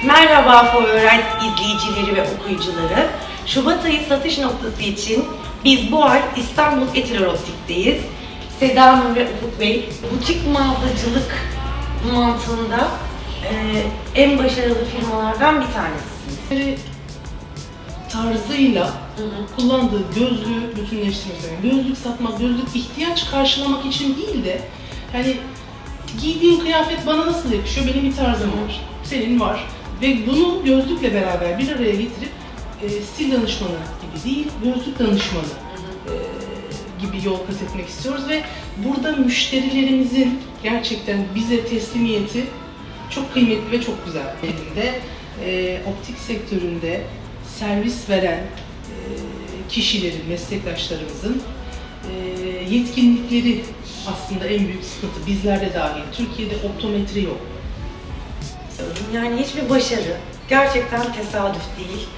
Tuhaf Öğren izleyicileri ve okuyucuları, Şubat ayı satış noktası için biz bu ay İstanbul Etiler Optik'teyiz. Seda Hanım ve Ufuk Bey, butik mağazacılık mantığında e, en başarılı firmalardan bir tanesisiniz. Böyle tarzıyla Hı hı. kullandığı gözlüğü bütünleştirmek istiyorum. Gözlük satmak, gözlük ihtiyaç karşılamak için değil de hani giydiğim kıyafet bana nasıl yakışıyor? Benim bir tarzım var, senin var. Ve bunu gözlükle beraber bir araya getirip e, stil danışmanı gibi değil, gözlük danışmanı e, gibi yol kat etmek istiyoruz ve burada müşterilerimizin gerçekten bize teslimiyeti çok kıymetli ve çok güzel. Elinde e, optik sektöründe servis veren e, kişilerin, meslektaşlarımızın e, yetkinlikleri aslında en büyük sıkıntı. Bizlerde dahil. Türkiye'de optometri yok. Yani hiçbir başarı gerçekten tesadüf değil.